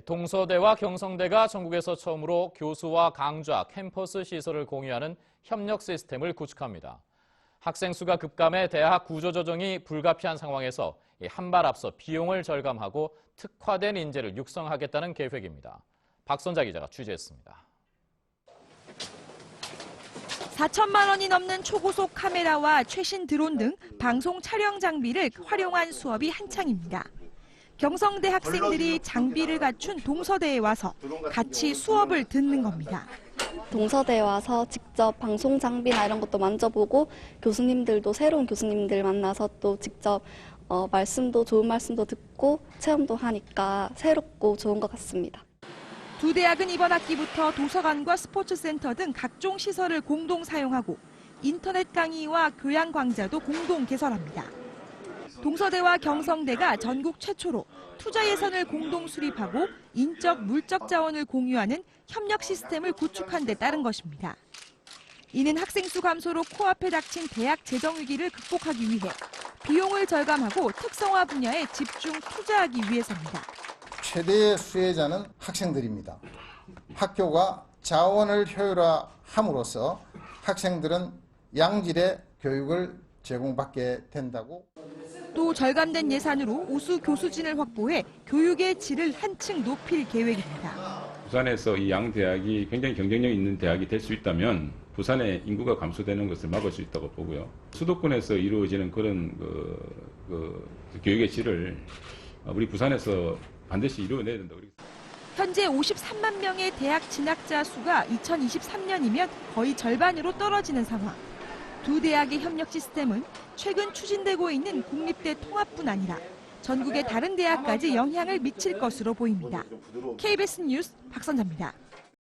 동서대와 경성대가 전국에서 처음으로 교수와 강좌, 캠퍼스 시설을 공유하는 협력 시스템을 구축합니다. 학생 수가 급감해 대학 구조조정이 불가피한 상황에서 한 발 앞서 비용을 절감하고 특화된 인재를 육성하겠다는 계획입니다. 박선자 기자가 취재했습니다. 4천만 원이 넘는 초고속 카메라와 최신 드론 등 방송 촬영 장비를 활용한 수업이 한창입니다. 경성대 학생들이 장비를 갖춘 동서대에 와서 같이 수업을 듣는 겁니다. 동서대에 와서 직접 방송 장비나 이런 것도 만져보고 교수님들도 새로운 교수님들 만나서 또 직접 어, 말씀도 좋은 말씀도 듣고 체험도 하니까 새롭고 좋은 것 같습니다. 두 대학은 이번 학기부터 도서관과 스포츠센터 등 각종 시설을 공동 사용하고 인터넷 강의와 교양 강좌도 공동 개설합니다. 동서대와 경성대가 전국 최초로 투자 예산을 공동 수립하고 인적 물적 자원을 공유하는 협력 시스템을 구축한 데 따른 것입니다. 이는 학생 수 감소로 코앞에 닥친 대학 재정 위기를 극복하기 위해 비용을 절감하고 특성화 분야에 집중 투자하기 위해서입니다. 최대의 수혜자는 학생들입니다. 학교가 자원을 효율화함으로써 학생들은 양질의 교육을 제공받게 된다고 또 절감된 예산으로 우수 교수진을 확보해 교육의 질을 한층 높일 계획입니다. 부산에서 이 양 대학이 굉장히 경쟁력 있는 대학이 될 수 있다면 부산의 인구가 감소되는 것을 막을 수 있다고 보고요. 수도권에서 이루어지는 그런 그, 그 교육의 질을 우리 부산에서 반드시 이루어내야 된다고 현재 53만 명의 대학 진학자 수가 2023년이면 거의 절반으로 떨어지는 상황. 두 대학의 협력 시스템은 최근 추진되고 있는 국립대 통합뿐 아니라 전국의 다른 대학까지 영향을 미칠 것으로 보입니다. KBS 뉴스 박선자입니다.